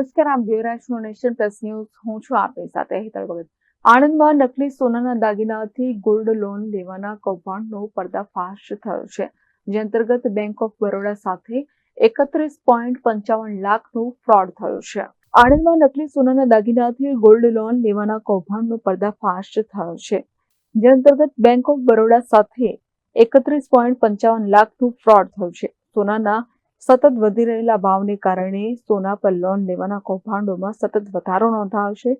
નમસ્કાર, આપ જોઈ રહ્યા નેશન પ્લસ ન્યૂઝ. હું છું આપની સાથે હેતલ ભગત આણંદમાં નકલી સોનાના દાગીનાથી ગોલ્ડ લોન લેવાના કૌભાંડનો પર્દાફાશ થયો છે, જે અંતર્ગત બેંક ઓફ બરોડા સાથે એકત્રીસ પોઈન્ટ પંચાવન લાખનું ફ્રોડ થયું છે. આણંદમાં નકલી સોનાના દાગીનાથી ગોલ્ડ લોન લેવાના કૌભાંડનો પર્દાફાશ થયો છે, જે અંતર્ગત બેંક ઓફ બરોડા સાથે એકત્રીસ પોઈન્ટ પંચાવન લાખનું ફ્રોડ થયું છે. સોનાના સતત વધી રહેલા ભાવને કારણે સોના પર લોન લેવાના કૌભાંડોમાં સતત વધારો નોંધાયો છે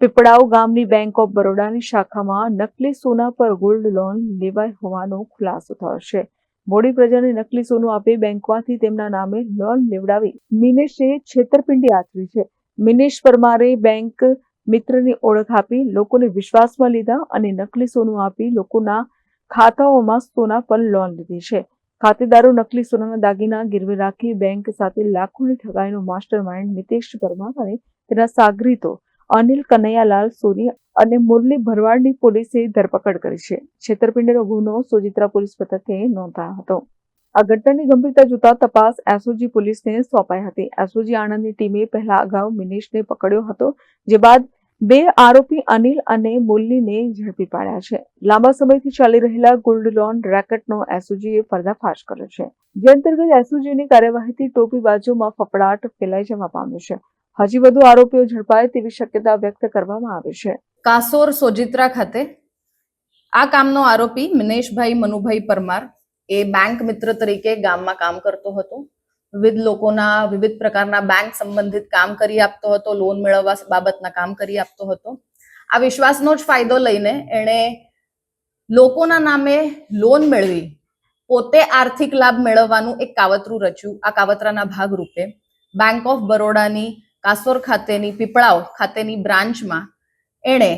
પીપળાવ ગામની બેંક ઓફ બરોડાની શાખામાં નકલી સોના પર ગોલ્ડ લોન લેવાય હોવાનો ખુલાસો થયો છે મોડી પ્રજાને નકલી સોનું આપી બેંકમાંથી તેમના નામે લોન લેવડાવી. મિનેશે છેતરપિંડી આચરી છે. મિનેશ પરમારે બેંક મિત્રની ઓળખ આપી લોકોને વિશ્વાસમાં લીધા અને નકલી સોનું આપી લોકોના ખાતાઓમાં સોના પર લોન લીધી છે. ખાતેદારો નકલી સોનાના દાગીના ગીરવે રાખી બેંક સાથે લાખોની ઠગાઈનો માસ્ટર માઇન્ડ નિતેશ પરમાર અને તેના સાગરીતો અનિલ કનૈયાલાલ, સોની અને મુરલી ભરવાડની પોલીસે ધરપકડ કરી છે. છેતરપિંડીનો ગુનો સોજિત્રા પોલીસ મથકે નોંધાયો હતો. આ ઘટનાની ગંભીરતા જોતા તપાસ એસઓજી પોલીસને સોંપાઈ હતી. એસઓજી આણંદની ટીમે પહેલા અગાઉ મિનેશને પકડ્યો હતો, જે બાદ બે આરોપી અનિલ અને મુરલીને ઝડપી પાડ્યા છે. લાંબા સમયથી ચાલી રહેલા ગોલ્ડ લોન રેકેટનો એસઓજીએ પર્દાફાશ કર્યો છે. જે અંતર્ગત એસઓજીની કાર્યવાહીથી ટોપી બાજુમાં ફફડાટ ફેલાઈ જવા પામ્યો છે. હજી વધુ આરોપીઓ ઝડપાય તેવી શક્યતા વ્યક્ત કરવામાં આવી છે. કાસોર સોજિત્રા ખાતે આ કામનો આરોપી મિનેશભાઈ મનુભાઈ પરમાર એ બેંક મિત્ર તરીકે ગામમાં કામ કરતો હતો. વિવિધ લોકોના, વિવિધ પ્રકારના બેંક સંબંધિત કામ કરી આપતો હતો લોન મેળવવા બાબતના કામ કરી આપતો હતો. આ વિશ્વાસનો જ ફાયદો લઈને એણે લોકોના નામે લોન મેળવી. પોતે આર્થિક લાભ મેળવવાનું એક કાવતરું રચ્યું. આ કાવતરાના ભાગરૂપે બેંક ઓફ બરોડાની કાસોર ખાતેની, પીપળાવ ખાતેની બ્રાન્ચમાં એણે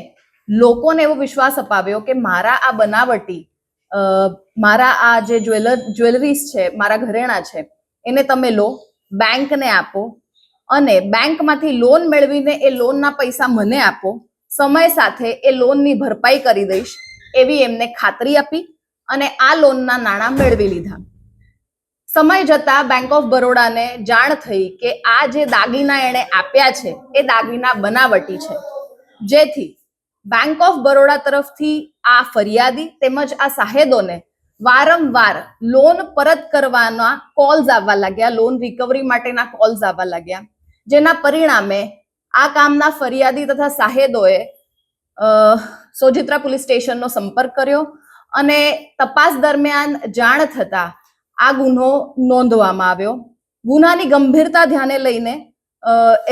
લોકોને એવો વિશ્વાસ અપાવ્યો કે મારા આ બનાવટી મારા આ જે જ્વેલર, જ્વેલરીઝ છે, મારા ઘરેણા છે એને તમે લો, બેંકને આપો અને બેંકમાંથી લોન મેળવીને એ લોનના પૈસા મને આપો. સમય સાથે એ લોનની ભરપાઈ કરી દઈશ, એવી એમને ખાતરી આપી અને આ લોનના નાણાં મેળવી લીધા. સમય જતા બેંક ઓફ બરોડાને જાણ થઈ કે આ જે દાગીના એણે આપ્યા છે, એ દાગીના બનાવટી છે. જેથી બેંક ઓફ બરોડા તરફથી આ ફરિયાદી તેમજ આ સાહેદોને વારંવાર લોન પરત કરવાના કોલ્સ આવવા લાગ્યા. લોન રિકવરી માટેના કોલ્સ આવવા લાગ્યા. જેના પરિણામે આ કામના ફરિયાદી તથા સાહેદોએ સોજિત્રા પોલીસ સ્ટેશનનો સંપર્ક કર્યો અને તપાસ દરમિયાન જાણ થતા આ ગુનો નોંધવામાં આવ્યો. ગુનાની ગંભીરતા ધ્યાને લઈને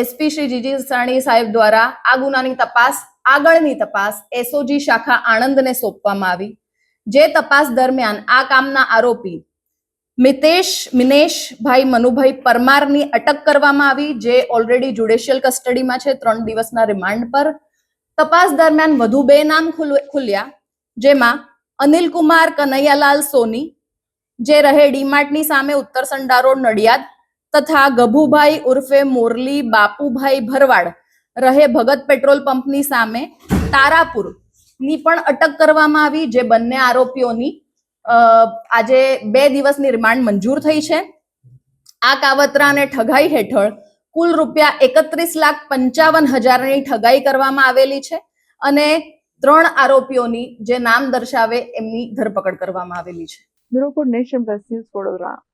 એસપી શ્રી જીજી સાણી સાહેબ દ્વારા આ ગુનાની તપાસ, આગળની તપાસ એસઓજી શાખા આણંદને સોંપવામાં આવી. જે તપાસ દરમિયાન આ કામના આરોપી મિતેશ, મિનેશભાઈ મનુભાઈ પરમારની અટક કરવામાં આવી, જે ઓલરેડી જ્યુડિશિયલ કસ્ટડીમાં છે, ત્રણ દિવસના રિમાન્ડ પર. તપાસ દરમિયાન વધુ બે નામ ખુલ્યા, જેમાં અનિલ કુમાર, કનૈયાલાલ સોની, જે રહે ડીમાર્ટની સામે ઉત્તર સંડારો, નડિયાદ, તથા ગભુભાઈ ઉર્ફે મોરલી, બાપુભાઈ ભરવાડ, રહે ભગત પેટ્રોલ પંપની સામે તારાપુર. ની પણ અટક કરવામાં આવી, જે બંને આરોપીઓની આજે બે દિવસની રિમાન્ડ મંજૂર થઈ છે. આ કાવતરા અને ઠગાઈ હેઠળ કુલ રૂપિયા એકત્રીસ લાખ પંચાવન હજારની ઠગાઈ કરવામાં આવેલી છે અને ત્રણ આરોપીઓની જે નામ દર્શાવે એમની ધરપકડ કરવામાં આવેલી છે. Bureau Nation Plus Vadodara.